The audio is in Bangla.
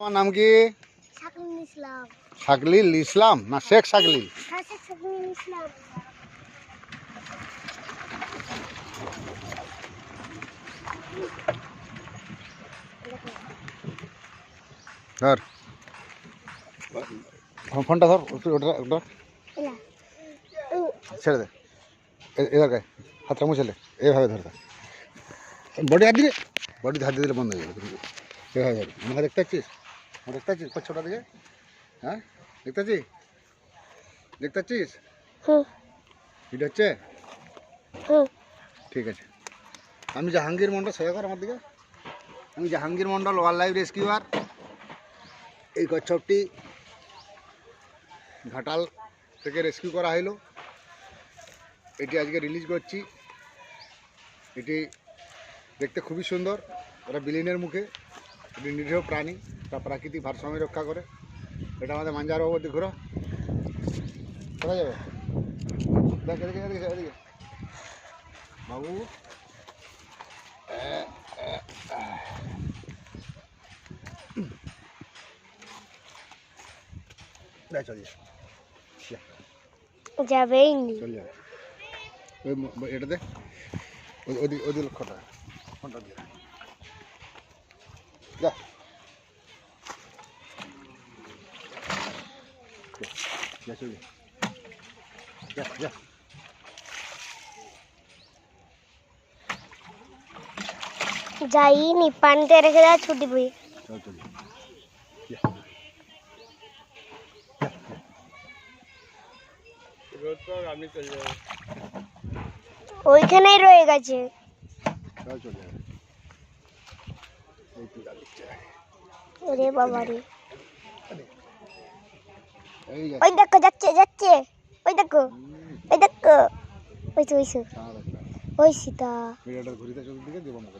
তোমার নাম কি শাকরুল ইসলাম শাকলিল ইসলাম না শেখ শাকলিল হ্যাঁ স্যার শাকরুল ইসলাম ধর ফোন- ফোনটা ধর ওটা ওটা- ওটা এলা ছেড়ে দে এ- এধার গায়ে হাতটা মুছেলে এইভাবে ধর বডি হাত দিলে বডি হাত দিয়ে দিলে বন্ধ হয়ে যাবে এভাবে ধর আমাকে দেখতে পাচ্ছিস আমার দেখতে পাচ্ছিস ছোটা দিকে? হ্যাঁ? দেখতে পাচ্ছিস দেখতে পাচ্ছিস এটা হচ্ছে ঠিক আছে। আমি জাহাঙ্গীর মন্ডল কর আমার দিকে। আমি Jahangir Mondal wildlife rescuer. এই কচ্ছপটি ঘাটাল থেকে রেস্কিউ করা হলো এটি আজকে রিলিজ করছি। এটি দেখতে খুবই সুন্দর। ওরা বিলিনের মুখে। এটি নিরীহ প্রাণী। তা প্রাকৃতিক ভারসাম্য রক্ষা করে। এটা আমাদের মাঞ্জার অবধি ঘোরো কোথায় যাবে? দেখ এদিকে এদিকে এদিকে। বাবু। দেখ চল যা। যা, যাবে ওই ওই এটা দে। ওই- ওদিকে লক্ষ্যটা ফোনটা দিয়ে রাখ। যা যা চল যা যা যা যাইনি পানিতে রেখে দেওয়া ছুটি বই চল চল যা ওইখানেই রয়ে গেছে চল চল যাবে এই তুই যা দেখছে ওরে বাবা রে এই যা ওই দেখো যাচ্ছে যাচ্ছে। ওই দেখো ওই দেখো। ওই তো ওই তো ওই সীতা। ঘুরিতে চতুর্দিকে দেবো মুখে।